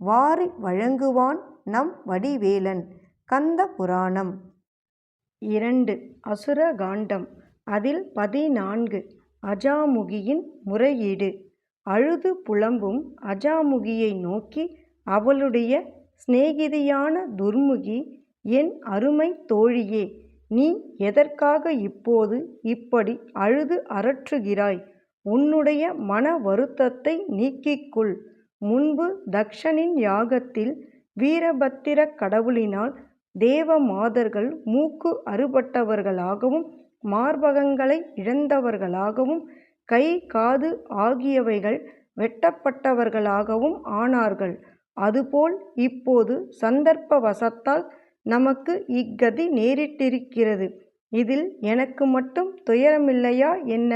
வாரி வழங்குவான் நம் வடிவேலன். கந்த புராணம். இரண்டு. அசுர காண்டம். அதில் பதினான்கு. அஜாமுகியின் முறையீடு. அழுது புலம்பும் அஜாமுகியை நோக்கி அவளுடைய சிநேகிதியான துர்முகி என் அருமை தோழியே நீ எதற்காக இப்போது இப்படி அழுது அரற்றுகிறாய்? உன்னுடைய மன வருத்தத்தை நீக்கிக்கொள் முன்பு தக்ஷனின் யாகத்தில் வீரபத்திர கடவுளினால் தேவ மாதர்கள் மூக்கு அறுபட்டவர்களாகவும் மார்பகங்களை இழந்தவர்களாகவும் கை காது ஆகியவைகள் வெட்டப்பட்டவர்களாகவும் ஆனார்கள். அதுபோல் இப்போது சந்தர்ப்பவசத்தால் நமக்கு இக்கதி நேரிட்டிருக்கிறது. இதில் எனக்கு மட்டும் துயரமில்லையா என்ன?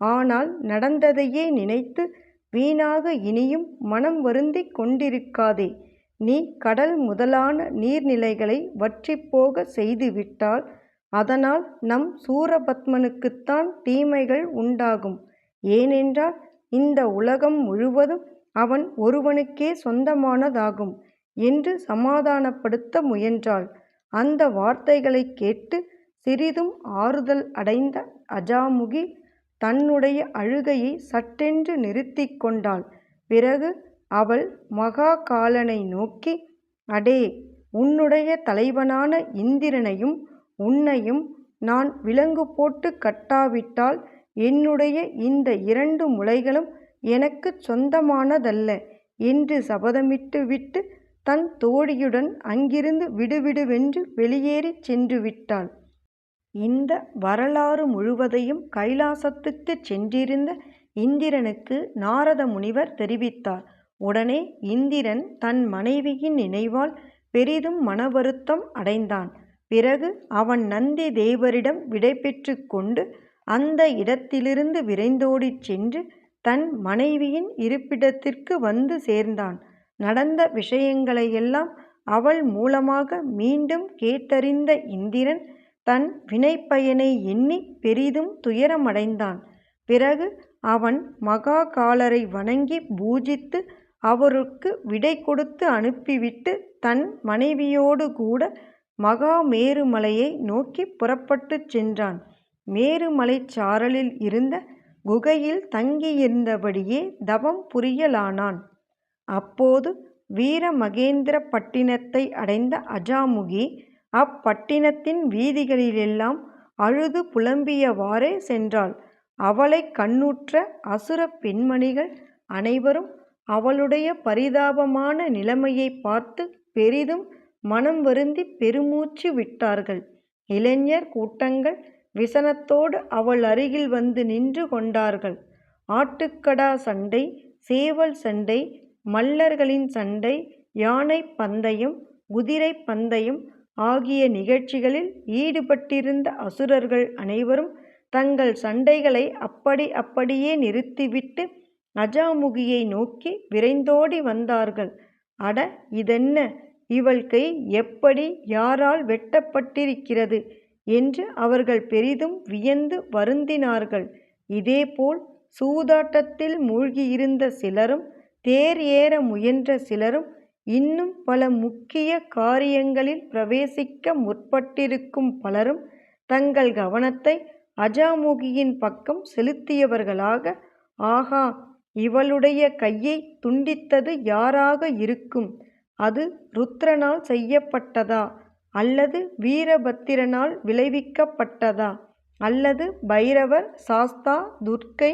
ஆனால் நடந்ததையே நினைத்து வீணாக இனியும் மனம் வருந்திக் கொண்டிருக்காதே. நீ கடல் முதலான நீர்நிலைகளை வற்றிப்போக செய்துவிட்டால் அதனால் நம் சூரபத்மனுக்குத்தான் தீமைகள் உண்டாகும். ஏனென்றால் இந்த உலகம் முழுவதும் அவன் ஒருவனுக்கே சொந்தமானதாகும் என்று சமாதானப்படுத்த முயன்றாள். அந்த வார்த்தைகளைக் கேட்டு சிறிதும் ஆறுதல் அடைந்த அஜாமுகி தன்னுடைய அழுகையை சட்டென்று நிறுத்தி கொண்டாள். பிறகு அவள் மகாகாலனை நோக்கி அடே உன்னுடைய தலைவனான இந்திரனையும் உன்னையும் நான் விலங்கு போட்டு கட்டாவிட்டால் என்னுடைய இந்த இரண்டு முலைகளும் எனக்குச் சொந்தமானதல்ல என்று சபதமிட்டு விட்டு தன் தோழியுடன் அங்கிருந்து விடுவிடுவென்று வெளியேறிச் சென்று விட்டாள். இந்த வரலாறு முழுவதையும் கைலாசத்துக்குச் சென்றிருந்த இந்திரனுக்கு நாரத முனிவர் தெரிவித்தார். உடனே இந்திரன் தன் மனைவியின் நினைவால் பெரிதும் மனவருத்தம் அடைந்தான். பிறகு அவன் நந்தி தேவரிடம் விடைபெற்று கொண்டு அந்த இடத்திலிருந்து விரைந்தோடிச் சென்று தன் மனைவியின் இருப்பிடத்திற்கு வந்து சேர்ந்தான். நடந்த விஷயங்களையெல்லாம் அவள் மூலமாக மீண்டும் கேட்டறிந்த இந்திரன் தன் வினைப்பயனை எண்ணி பெரிதும் துயரமடைந்தான். பிறகு அவன் மகாகாலரை வணங்கி பூஜித்து அவருக்கு விடை கொடுத்து அனுப்பிவிட்டு தன் மனைவியோடு கூட மகாமேருமலையை நோக்கி புறப்பட்டுச் சென்றான். மேருமலைச் சாரலில் இருந்த குகையில் தங்கியிருந்தபடியே தவம் புரியலானான். அப்போது வீரமகேந்திர பட்டினத்தை அடைந்த அஜாமுகி அப்பட்டினத்தின் வீதிகளிலெல்லாம் அழுது புலம்பியவாறே சென்றாள். அவளைக் கண்ணுற்ற அசுர பெண்மணிகள் அனைவரும் அவளுடைய பரிதாபமான நிலைமையைப் பார்த்து பெரிதும் மனம் வருந்தி பெருமூச்சு விட்டார்கள். இளைஞர் கூட்டங்கள் விசனத்தோடு அவள் அருகில் வந்து நின்று கொண்டார்கள். ஆட்டுக்கடா சண்டை சேவல் சண்டை மல்லர்களின் சண்டை யானை பந்தயம் குதிரை பந்தயம் ஆகிய நிகழ்ச்சிகளில் ஈடுபட்டிருந்த அசுரர்கள் அனைவரும் தங்கள் சண்டைகளை அப்படி அப்படியே நிறுத்திவிட்டு அஜாமுகியை நோக்கி விரைந்தோடி வந்தார்கள். அட இதென்ன? இவள் கை எப்படி யாரால் வெட்டப்பட்டிருக்கிறது? என்று அவர்கள் பெரிதும் வியந்து வருந்தினார்கள். இதேபோல் சூதாட்டத்தில் மூழ்கியிருந்த சிலரும் தேர் ஏற முயன்ற சிலரும் இன்னும் பல முக்கிய காரியங்களில் பிரவேசிக்க முற்பட்டிருக்கும் பலரும் தங்கள் கவனத்தை அஜாமுகியின் பக்கம் செலுத்தியவர்களாக ஆகா இவளுடைய கையை துண்டித்தது யாராக இருக்கும்? அது ருத்ரனால் செய்யப்பட்டதா? அல்லது வீரபத்திரனால் விளைவிக்கப்பட்டதா? அல்லது பைரவர் சாஸ்தா துர்க்கை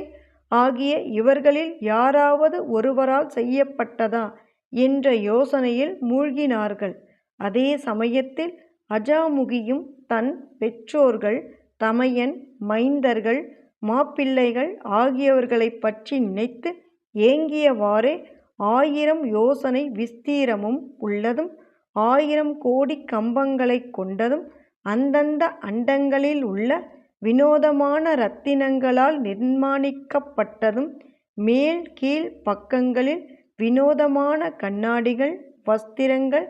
ஆகிய இவர்களில் யாராவது ஒருவரால் செய்யப்பட்டதா? என்ற யோசனையில் மூழ்கினார்கள். அதே சமயத்தில் அஜாமுகியும் தன் பெற்றோர்கள் தமையன் மைந்தர்கள் மாப்பிள்ளைகள் ஆகியவர்களைப் பற்றி நினைத்து ஏங்கியவாறே ஆயிரம் யோசனை விஸ்தீரமும் உள்ளதும் ஆயிரம் கோடி கம்பங்களைக் கொண்டதும் அந்தந்த அண்டங்களில் உள்ள வினோதமான ரத்தினங்களால் நிர்மாணிக்கப்பட்டதும் மேல் கீழ் பக்கங்களில் வினோதமான கண்ணாடிகள் வஸ்திரங்கள்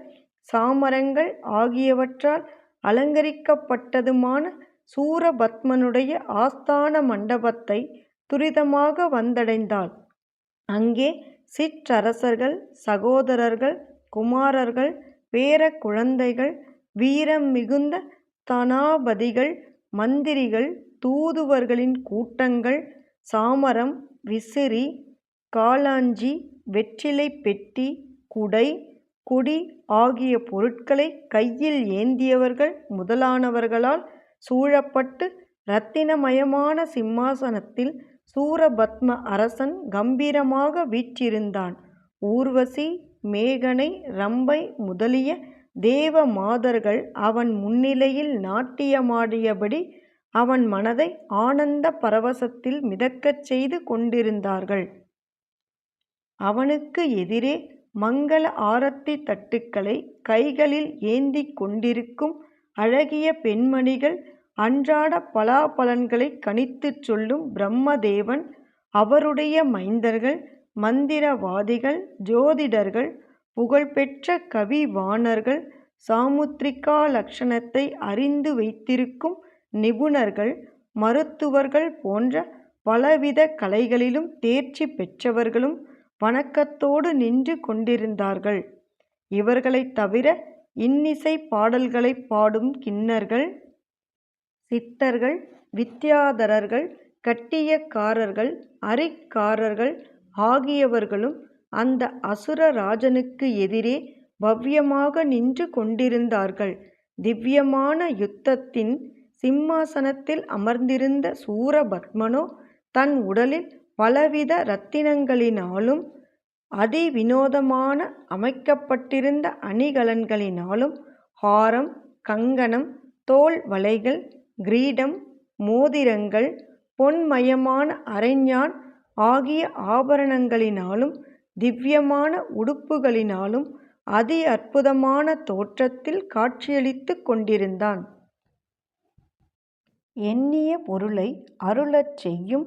சாமரங்கள் ஆகியவற்றால் அலங்கரிக்கப்பட்டதுமான சூரபத்மனுடைய ஆஸ்தான மண்டபத்தை துரிதமாக வந்தடைந்தாள். அங்கே சிற்றரசர்கள் சகோதரர்கள் குமாரர்கள் பேர குழந்தைகள் வீரம் மிகுந்த தனாபதிகள் மந்திரிகள் தூதுவர்களின் கூட்டங்கள் சாமரம் விசிறி காளாஞ்சி வெற்றிலை பெட்டி குடை கொடி ஆகிய பொருட்களை கையில் ஏந்தியவர்கள் முதலானவர்களால் சூழப்பட்டு இரத்தினமயமான சிம்மாசனத்தில் சூரபத்ம அரசன் கம்பீரமாக வீற்றிருந்தான். ஊர்வசி மேகனை ரம்பை முதலிய தேவ மாதர்கள் அவன் முன்னிலையில் நாட்டியமாடியபடி அவன் மனதை ஆனந்த பரவசத்தில் மிதக்கச் செய்து கொண்டிருந்தார்கள். அவனுக்கு எதிரே மங்கள ஆரத்தி தட்டுக்களை கைகளில் ஏந்திக் கொண்டிருக்கும் அழகிய பெண்மணிகள் அன்றாட பலாபலன்களைக் கணித்துச் சொல்லும் பிரம்மதேவன் அவருடைய மைந்தர்கள் மந்திரவாதிகள் ஜோதிடர்கள் புகழ்பெற்ற கவிவாணர்கள் சாமுத்திரிகா லக்ஷணத்தை அறிந்து வைத்திருக்கும் நிபுணர்கள் மருத்துவர்கள் போன்ற பலவித கலைகளிலும் தேர்ச்சி பெற்றவர்களும் வணக்கத்தோடு நின்று கொண்டிருந்தார்கள். இவர்களைத் தவிர இன்னிசைப் பாடல்களைப் பாடும் கின்னர்கள் சித்தர்கள் வித்தியாதரர்கள் கட்டியக்காரர்கள் அரிக்காரர்கள் ஆகியவர்களும் அந்த அசுர ராஜனுக்கு எதிரே பவ்யமாக நின்று கொண்டிருந்தார்கள். திவ்யமான யுத்தத்தின் சிம்மாசனத்தில் அமர்ந்திருந்த சூரபத்மனோ தன் உடலில் பலவித இரத்தினங்களினாலும் அதிவினோதமான அமைக்கப்பட்டிருந்த அணிகலன்களினாலும் ஹாரம் கங்கணம் தோள் வளைகள் கிரீடம் மோதிரங்கள் பொன்மயமான அரைஞாண் ஆகிய ஆபரணங்களினாலும் திவ்யமான உடுப்புகளினாலும் அதி அற்புதமான தோற்றத்தில் காட்சியளித்துக் கொண்டிருந்தான். எண்ணிய பொருளை அருளச் செய்யும்